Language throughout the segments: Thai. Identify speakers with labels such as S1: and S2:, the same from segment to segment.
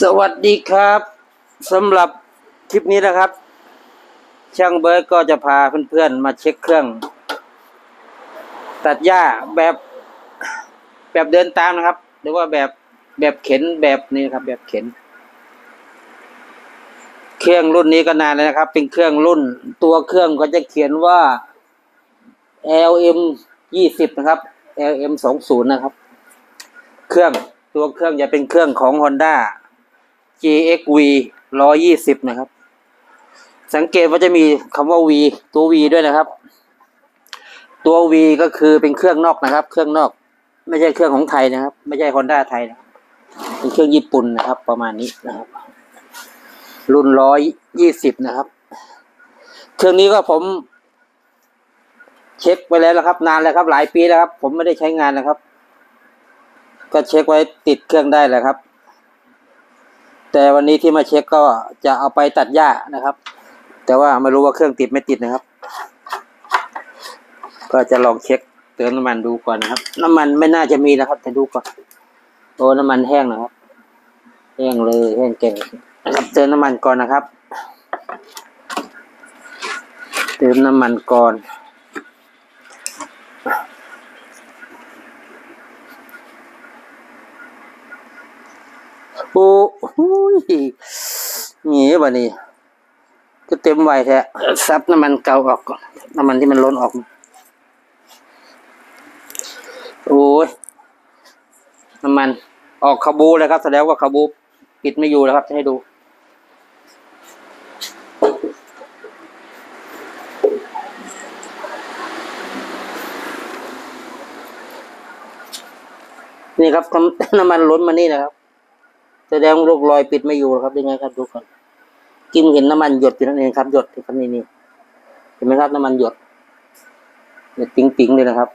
S1: สวัสดีครับสำหรับคลิปนี้นะครับ ช่างเบิร์ดก็จะพาเพื่อนๆมาเช็คเครื่อง ตัดหญ้าแบบแบบเดินตามนะครับ หรือว่าแบบแบบเข็นแบบนี้ครับ แบบเข็น เครื่องรุ่นนี้ก็นานแล้วนะครับ เป็นเครื่องรุ่น ตัวเครื่องก็จะเขียนว่า LM ยี่สิบนะครับ LM สองศูนย์นะครับ เครื่องตัวเครื่องจะเป็นเครื่องของ Honda GXV ร้อยี่สิบนะครับ สังเกตว่าจะมีคำว่า V ตัว V ด้วยนะครับ ตัว V ก็คือเป็นเครื่องนอกนะครับ เครื่องนอก ไม่ใช่เครื่องของไทยนะครับ ไม่ใช่ Honda ไทยนะเป็นเครื่องญี่ปุ่นนะครับ ประมาณนี้นะครับ รุ่นร้อยยี่สิบนะครับ เครื่องนี้ก็ผมเช็คไปแล้วนะครับ นานแล้วครับ หลายปีแล้วครับ ผมไม่ได้ใช้งานนะครับ ก็เช็คไว้ติดเครื่องได้แหละครับ แต่วันนี้ที่มาเช็คก็จะเอาไปตัดหญ้านะครับ แต่ว่าไม่รู้ว่าเครื่องติดไม่ติดนะครับ ก็จะลองเช็คเติมน้ำมันดูก่อนนะครับ น้ำมันไม่น่าจะมีนะครับ แต่ดูก่อนโอ้น้ำมันแห้งนะครับ แห้งเลยแห้งเก่งนะครับเติมน้ำมันก่อนนะครับ เติมน้ำมันก่อน โอ้โหนี่บะนี่ก็เต็มไวแท้ซับน้ำมันเก่าออกน้ำมันที่มันล้นออก โอ้ยน้ำมัน ออกคาบูเลยครับแสดงว่าคาบูปิดไม่อยู่แล้วครับจะให้ดูนี่ครับน้ำมันล้นมานี่นะครับ แสดงว่าลูกรอยปิดไม่อยู่ครับยังไงครับดูก่อนกินเห็นน้ำมันหยดอยู่นั่นเองครับหยดที่ครับนี่นี่เห็นไหมครับน้ำมันหยดหยดปิ๊งปิ๊งๆเลยนะครับ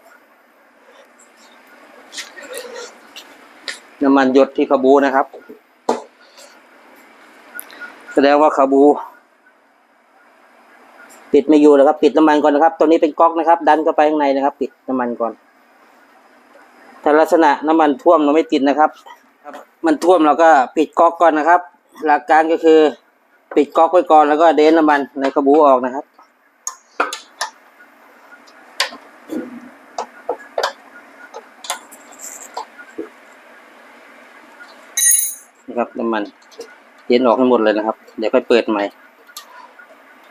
S1: น้ำมันหยดที่ขบูนะครับ แสดงว่าขบูปิดไม่อยู่แล้วครับ ปิดน้ำมันก่อนนะครับ ตัวนี้เป็นก๊อกนะครับ ดันเข้าไปข้างในนะครับ ปิดน้ำมันก่อนถ้าลักษณะน้ำมันท่วมเราไม่ติดนะครับ มันท่วมเราก็ปิดก๊อกก่อนนะครับ หลักการก็คือปิดก๊อกไว้ก่อนแล้วก็เดนน้ำมันในกระบูออกนะครับนะครับน้ำมันเย็นออกให้หมดเลยนะครับ เดี๋ยวค่อยเปิดใหม่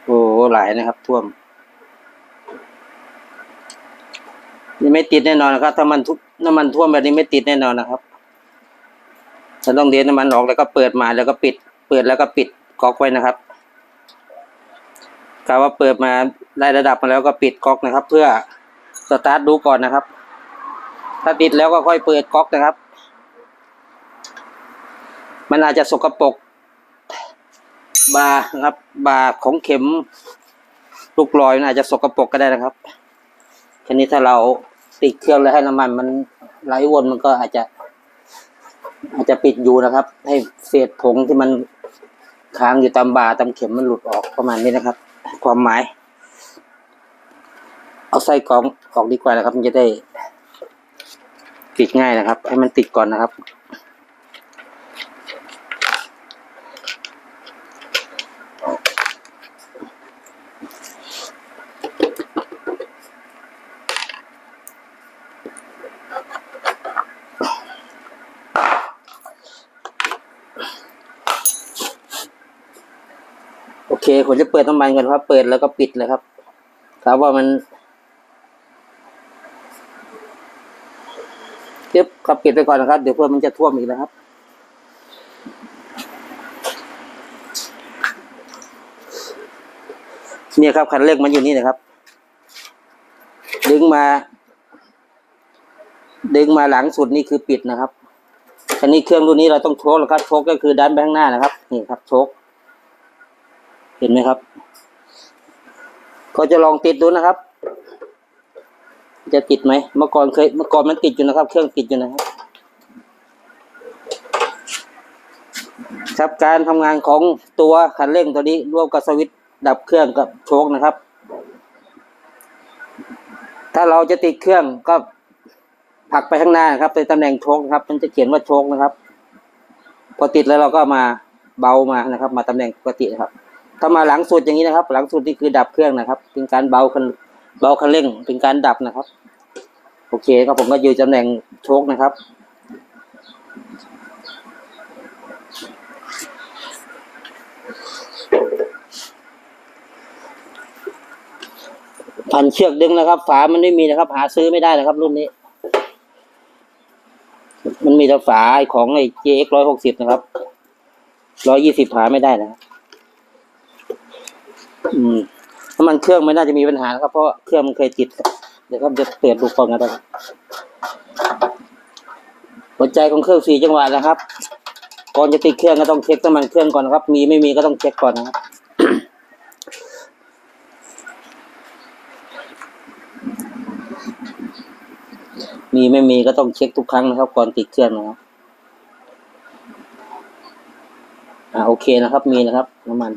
S1: โอ้หลายนะครับ ท่วมนี่ไม่ติดแน่นอนนะครับ ถ้ามันทุน้ำมันท่วมแบบนี้ไม่ติดแน่นอนนะครับ จะต้องเดนน้ำมันออกแล้วก็เปิดมาแล้วก็ปิด เปิดแล้วก็ปิดก๊อกไว้นะครับกาว่าเปิดมาได้ระดับมาแล้วก็ปิดก๊อกนะครับ เพื่อสตาร์ทดูก่อนนะครับ ถ้าติดแล้วก็ค่อยเปิดก๊อกนะครับ มันอาจจะสกรปรกบาระครับบาของเข็มลูกลอยมันอาจจะสกรปรกก็ได้นะครับทีนี้ถ้าเราติดเครื่องแล้วให้น้ำมันมันไหลวนมันก็อาจจะ อาจจะปิดอยู่นะครับ ให้เศษผงที่มันค้างอยู่ตามบาตามเข็มมันหลุดออกประมาณนี้นะครับ ความหมาย เอาใส่กล่องออกดีกว่านะครับ มันจะได้ติดง่ายนะครับ ให้มันติดก่อนนะครับ เคผมจะเปิดน้ำมันก่อนครับ เปิดแล้วก็ปิดเลยครับครับว่ามันเทียบกับปิดไปก่อนนะครับ เดี๋ยวเพื่อมันจะท่วมอีกนะครับเนี่ยครับคันเร่งมันอยู่นี่นะครับ ดึงมา ดึงมาหลังสุดนี่คือปิดนะครับอันนี้เครื่องรุ่นนี้เราต้องโชกแล้วครับโชกก็คือดันไปข้างหน้านะครับ นี่ครับโชก เห็นไหมครับ ก็จะลองติดดูนะครับ จะติดไหมเมื่อก่อนเคยเมื่อก่อนมันติดอยู่นะครับ เครื่องติดอยู่นะครับ ครับการทำงานของตัวคันเร่งตัวนี้ร่วมกับสวิตช์ดับเครื่องกับโชคนะครับ ถ้าเราจะติดเครื่องก็ผลักไปข้างหน้านครับในตำแหน่งโชคนะครับ มันจะเขียนว่าโชคนะครับ พอติดแล้วเราก็มาเบามานะครับ มาตำแหน่งปกตินะครับ ถ้ามาหลังสุดอย่างนี้นะครับ หลังสุดนี่คือดับเครื่องนะครับ เป็นการเบาคันเบาคันเร่ง เป็นการดับนะครับ โอเคครับผมก็อยู่ตำแหน่งโชคนะครับ พันเชือกดึงนะครับ ฝามันไม่มีนะครับ หาซื้อไม่ได้นะครับ รุ่นนี้ มันมีแต่ฝาไอของไอ้ JX ร้อยหกสิบนะครับร้อยยี่สิบหาไม่ได้นะครับ น้ำมันเครื่องไม่น่าจะมีปัญหานะครับ เพราะเครื่องมันเคยติด เดี๋ยวก็จะเปิดดูก่อนกันนะครับหัวใจของเครื่องสี่จังหวะนะครับ ก่อนจะติดเครื่องก็ต้องเช็คน้ำมันเครื่องก่อนนะครับ มีไม่มีก็ต้องเช็คก่อนนะครับมีไม่มีก็ต้องเช็คทุกครั้งนะครับ ก่อนติดเครื่องนะครับอ่าโอเคนะครับ มีนะครับน้ำมัน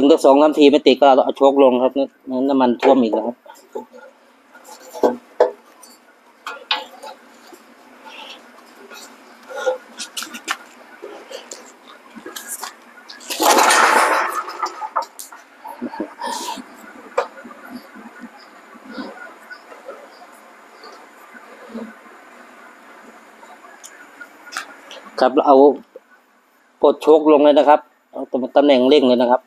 S1: งตั้งสองนาทีไม่ติดก็เอาโชคลงครับนั้นน้ำมันท่วมอีกแล้วครับครับแล้วเอากดโชคลงเลยนะครับเอาตำตำแหน่งเร่งเลยนะครับ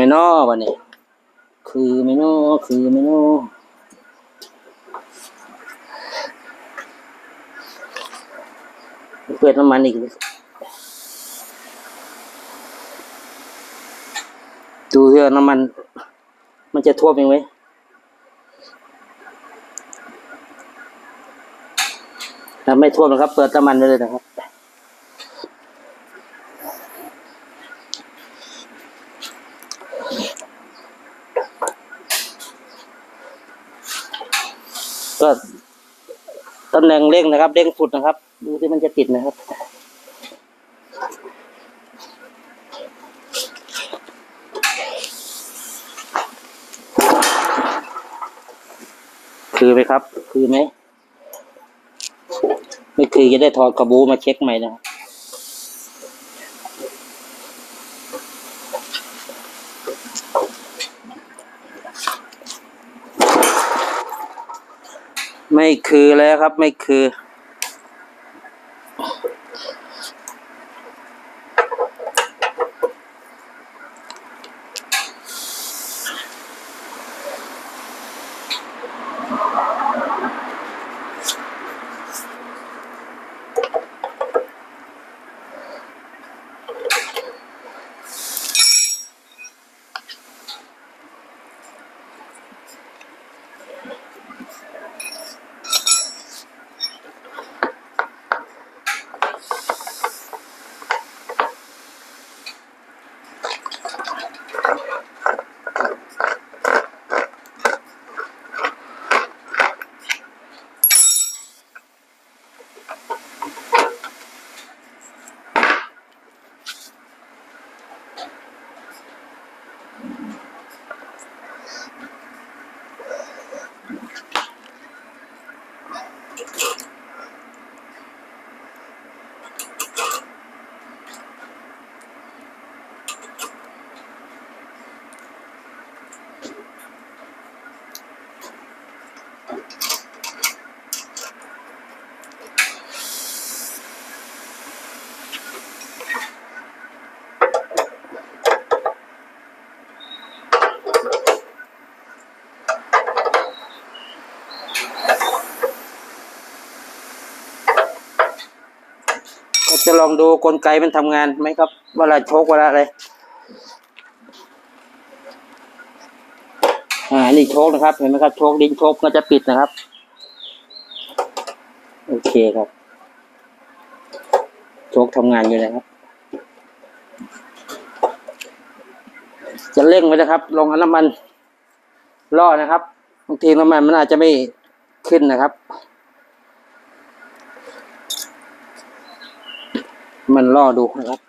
S1: ไม่นอวันนี้ คือไม่นอคือไม่นอเปิดน้ำมันอีกดูเถอะน้ำมัน มันจะท่วมเองไหมถ้าไม่ท่วมนะครับ เปิดน้ำมันไปเลยนะครับำแหน่งเร่งนะครับเร่งฝุดนะครับ ดูที่มันจะติดนะครับคือไหมครับ คือไหม ไม่คือจะได้ถอดกระบูมาเช็คใหม่นะครับ ไม่ คือแล้วครับไม่คือก็ จะลองดูกลไกมันทำงานไหมครับ เวลาโชกเวลาอะไรอ่านี่โชกนะครับ เห็นไหมครับโชกดิ้นโชกก็จะปิดนะครับ โอเคครับ โชกทำงานอยู่นะครับ จะเร่งไว้นะครับ ลงน้ำมันล่อนะครับบางทีน้ำมันมันอาจจะไม่ขึ้นนะครับ มันล่อดูนะครับ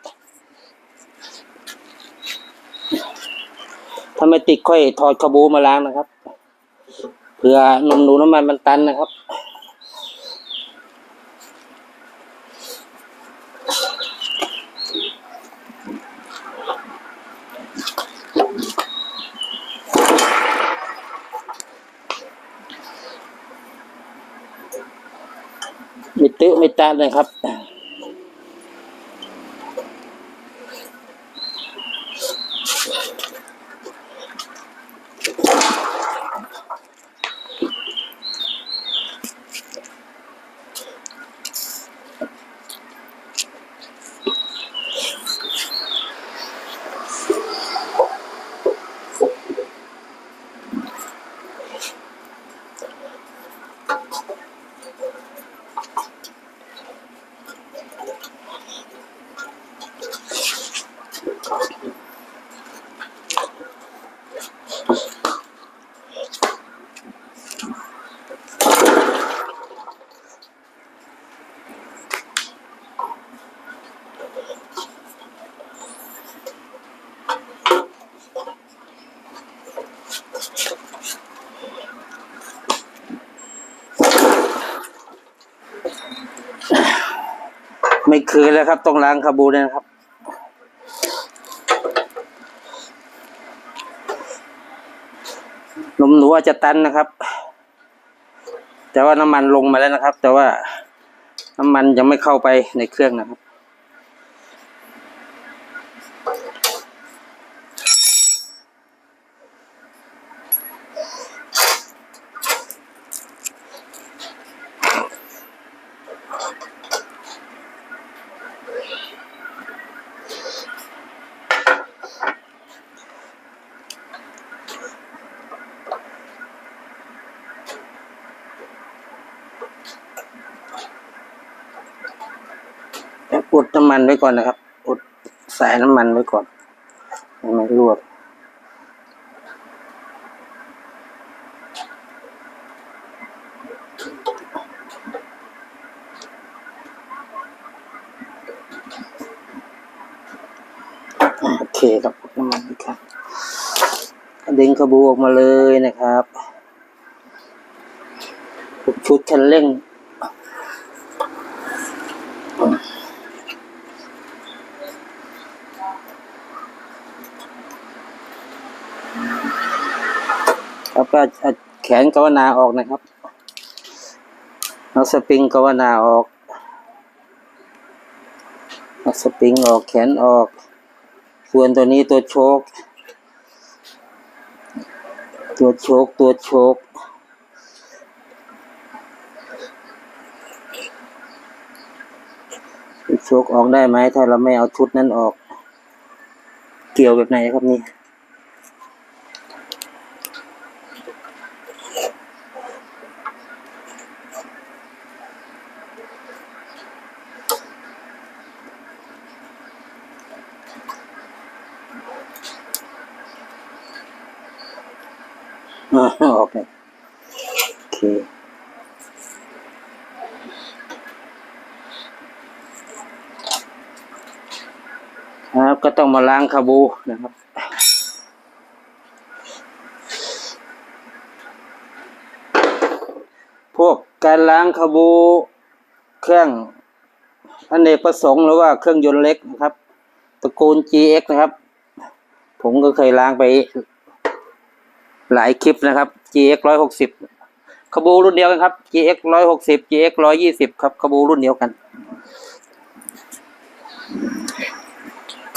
S1: ถ้าไม่ติดค่อยถอดขบูมาล้างนะครับ เผื่อนมหนูน้ำมันมันตันนะครับไม่ตื้อไม่ตานเลยครับ ไม่คืนแล้วครับ ต้องล้างคาบูเนี่ยนะครับ นมหนูอาจจะตันนะครับ แต่ว่าน้ำมันลงมาแล้วนะครับ แต่ว่าน้ำมันยังไม่เข้าไปในเครื่องนะครับ อุดน้ำ มันไว้ก่อนนะครับ อุดสายน้ำมันไว้ก่อนให้มันรั่วโอเคครับน้ำมันไว้ครับดึงขบูออกมาเลยนะครับชุดคันเร่ง แล้วก็แขนกวนาออกนะครับเอาสปริงกวนาออกเอาสปริงออกแขนออก ส่วนตัวนี้ตัวโชคตัวโชคตัวโชคโชคออกได้ไหมถ้าเราไม่เอาชุดนั้นออก เกี่ยวแบบไหนครับนี่ อ่าโอเคโอเค ครับ ก็ต้องมาล้างคาบูนะครับ พวกการล้างคาบู เครื่องอเนกประสงค์หรือว่าเครื่องยนต์เล็กนะครับตระกูล GX นะครับ ผมก็เคยล้างไปหลายคลิปนะครับ GX ร้อยหกสิบขบูรุ่นเดียวกันครับ GX ร้อยหกสิบ GX ร้อยยี่สิบครับขบูรุ่นเดียวกัน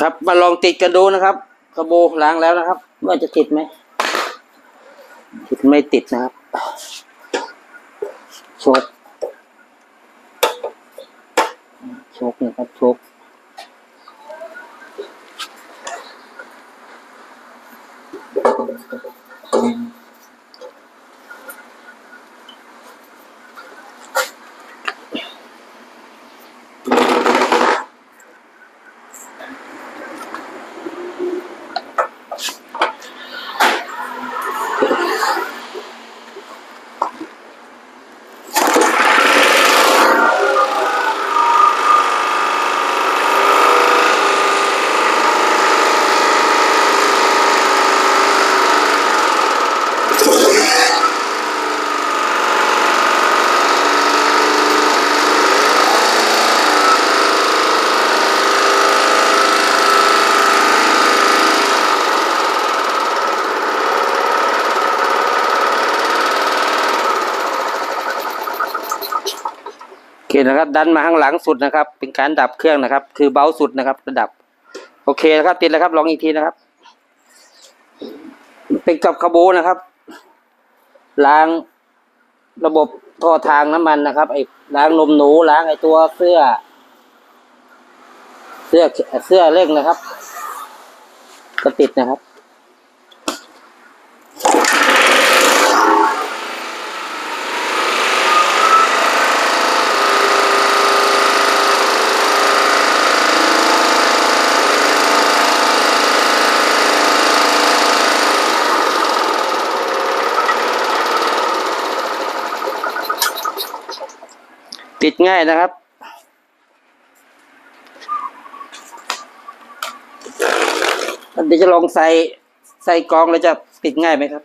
S1: ครับ มาลองติดกันดูนะครับกระโบล้างแล้วนะครับ ว่าจะติดไหมติดไม่ติดนะครับโชกโชกนะครับโชก คนะครับ ดันมาข้างหลังสุดนะครับ เป็นการดับเครื่องนะครับ คือเบาสุดนะครับ ระดับ โอเคนะครับ ติดแล้วครับลองอีกทีนะครับ เป็นกับคาโบนะครับล้างระบบท่อทางน้ำมันนะครับ ไอ้ล้างนมหนูล้างไอ้ตัวเสื้อ เสื้อเสื้อเร่งนะครับ ก็ติดนะครับ ดง่ายนะครับ เดี๋ยวจะลองใส่ใส่กรองแล้วจะติดง่ายไหมครับ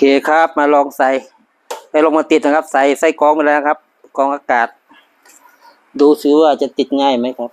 S1: เคครับมาลองใส่ไปลงมาติดนะครับ ใส่ใส่กรองไปแล้วนะครับกรองอากาศ ดูซิว่าจะติดง่ายไหมครับ